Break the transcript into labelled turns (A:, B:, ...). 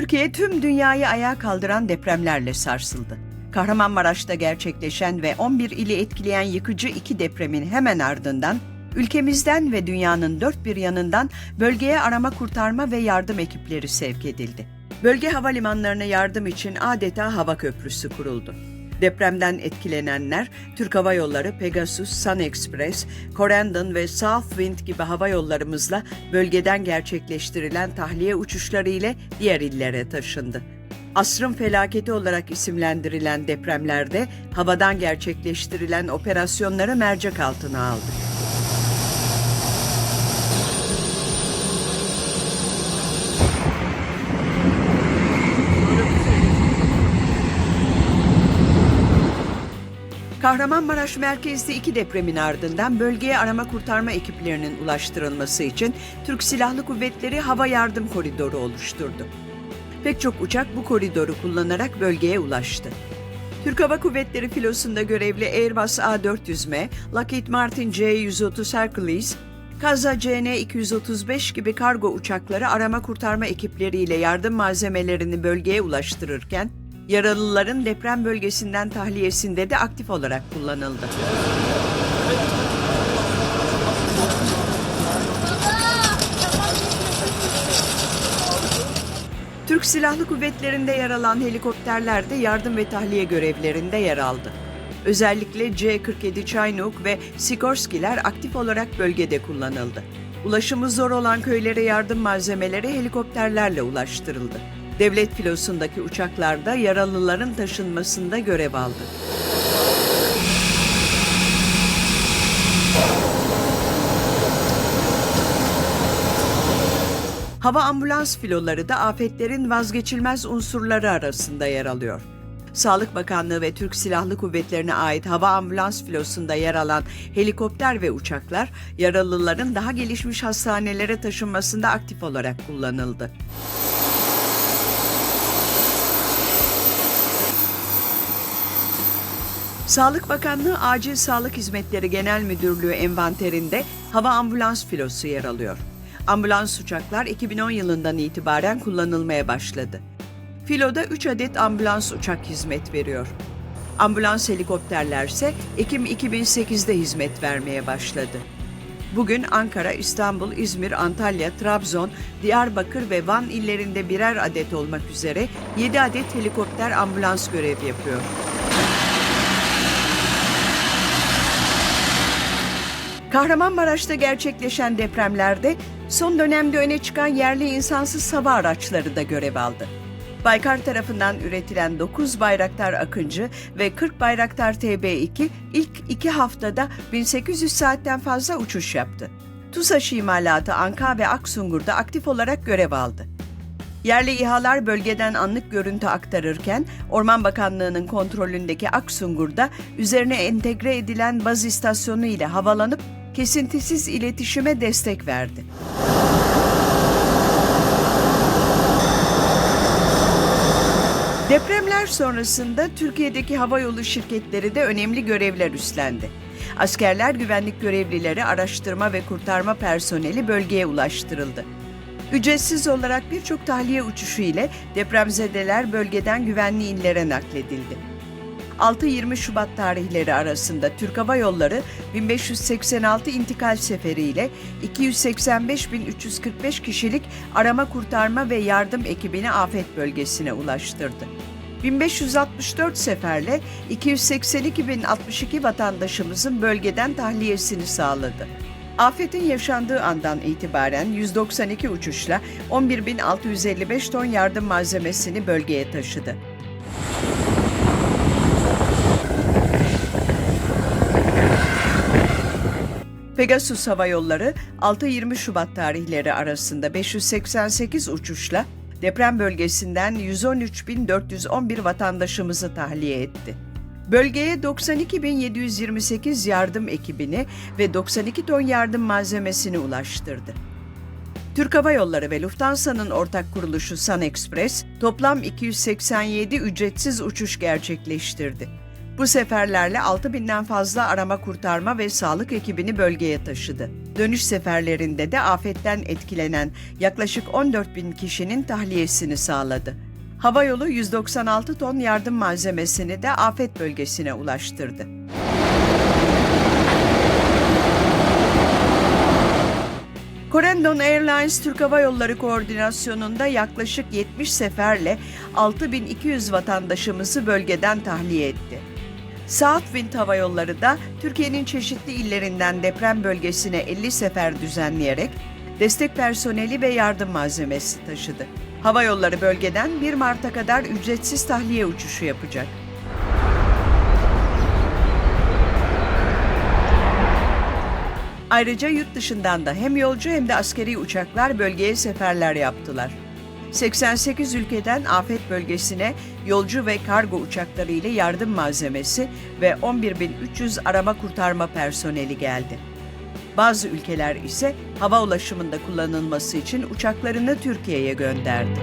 A: Türkiye tüm dünyayı ayağa kaldıran depremlerle sarsıldı. Kahramanmaraş'ta gerçekleşen ve 11 ili etkileyen yıkıcı iki depremin hemen ardından ülkemizden ve dünyanın dört bir yanından bölgeye arama kurtarma ve yardım ekipleri sevk edildi. Bölge havalimanlarına yardım için adeta hava köprüsü kuruldu. Depremden etkilenenler Türk Hava Yolları, Pegasus, Sun Express, Corendon ve Southwind gibi hava yollarımızla bölgeden gerçekleştirilen tahliye uçuşları ile diğer illere taşındı. Asrın felaketi olarak isimlendirilen depremlerde havadan gerçekleştirilen operasyonları mercek altına aldı. Kahramanmaraş merkezli iki depremin ardından bölgeye arama kurtarma ekiplerinin ulaştırılması için Türk Silahlı Kuvvetleri Hava Yardım Koridoru oluşturdu. Pek çok uçak bu koridoru kullanarak bölgeye ulaştı. Türk Hava Kuvvetleri filosunda görevli Airbus A400M, Lockheed Martin C-130 Hercules, Kaza CN-235 gibi kargo uçakları arama kurtarma ekipleriyle yardım malzemelerini bölgeye ulaştırırken, yaralıların deprem bölgesinden tahliyesinde de aktif olarak kullanıldı. Türk Silahlı Kuvvetleri'nde yer alan helikopterler de yardım ve tahliye görevlerinde yer aldı. Özellikle C-47 Chinook ve Sikorskiler aktif olarak bölgede kullanıldı. Ulaşımı zor olan köylere yardım malzemeleri helikopterlerle ulaştırıldı. Devlet filosundaki uçaklarda yaralıların taşınmasında görev aldı. Hava ambulans filoları da afetlerin vazgeçilmez unsurları arasında yer alıyor. Sağlık Bakanlığı ve Türk Silahlı Kuvvetleri'ne ait hava ambulans filosunda yer alan helikopter ve uçaklar yaralıların daha gelişmiş hastanelere taşınmasında aktif olarak kullanıldı. Sağlık Bakanlığı Acil Sağlık Hizmetleri Genel Müdürlüğü envanterinde hava ambulans filosu yer alıyor. Ambulans uçaklar 2010 yılından itibaren kullanılmaya başladı. Filoda 3 adet ambulans uçak hizmet veriyor. Ambulans helikopterler ise Ekim 2008'de hizmet vermeye başladı. Bugün Ankara, İstanbul, İzmir, Antalya, Trabzon, Diyarbakır ve Van illerinde birer adet olmak üzere 7 adet helikopter ambulans görev yapıyor. Kahramanmaraş'ta gerçekleşen depremlerde son dönemde öne çıkan yerli insansız hava araçları da görev aldı. Baykar tarafından üretilen 9 Bayraktar Akıncı ve 40 Bayraktar TB2 ilk iki haftada 1800 saatten fazla uçuş yaptı. TUSAŞ imalatı Anka ve Aksungur'da aktif olarak görev aldı. Yerli İHA'lar bölgeden anlık görüntü aktarırken Orman Bakanlığı'nın kontrolündeki Aksungur'da üzerine entegre edilen baz istasyonu ile havalanıp kesintisiz iletişime destek verdi. Depremler sonrasında Türkiye'deki havayolu şirketleri de önemli görevler üstlendi. Askerler, güvenlik görevlileri, araştırma ve kurtarma personeli bölgeye ulaştırıldı. Ücretsiz olarak birçok tahliye uçuşu ile depremzedeler bölgeden güvenli illere nakledildi. 6-20 Şubat tarihleri arasında Türk Hava Yolları 1586 intikal seferiyle 285.345 kişilik arama kurtarma ve yardım ekibini afet bölgesine ulaştırdı. 1564 seferle 282.062 vatandaşımızın bölgeden tahliyesini sağladı. Afetin yaşandığı andan itibaren 192 uçuşla 11.655 ton yardım malzemesini bölgeye taşıdı. Pegasus Hava Yolları 6-20 Şubat tarihleri arasında 588 uçuşla deprem bölgesinden 113.411 vatandaşımızı tahliye etti. Bölgeye 92.728 yardım ekibini ve 92 ton yardım malzemesini ulaştırdı. Türk Hava Yolları ve Lufthansa'nın ortak kuruluşu Sun Express toplam 287 ücretsiz uçuş gerçekleştirdi. Bu seferlerle 6000'den fazla arama kurtarma ve sağlık ekibini bölgeye taşıdı. Dönüş seferlerinde de afetten etkilenen yaklaşık 14 bin kişinin tahliyesini sağladı. Havayolu 196 ton yardım malzemesini de afet bölgesine ulaştırdı. Corendon Airlines Türk Hava Yolları koordinasyonunda yaklaşık 70 seferle 6200 vatandaşımızı bölgeden tahliye etti. Southwind Hava Yolları da Türkiye'nin çeşitli illerinden deprem bölgesine 50 sefer düzenleyerek destek personeli ve yardım malzemesi taşıdı. Hava Yolları bölgeden 1 Mart'a kadar ücretsiz tahliye uçuşu yapacak. Ayrıca yurt dışından da hem yolcu hem de askeri uçaklar bölgeye seferler yaptılar. 88 ülkeden afet bölgesine yolcu ve kargo uçakları ile yardım malzemesi ve 11.300 arama kurtarma personeli geldi. Bazı ülkeler ise hava ulaşımında kullanılması için uçaklarını Türkiye'ye gönderdi.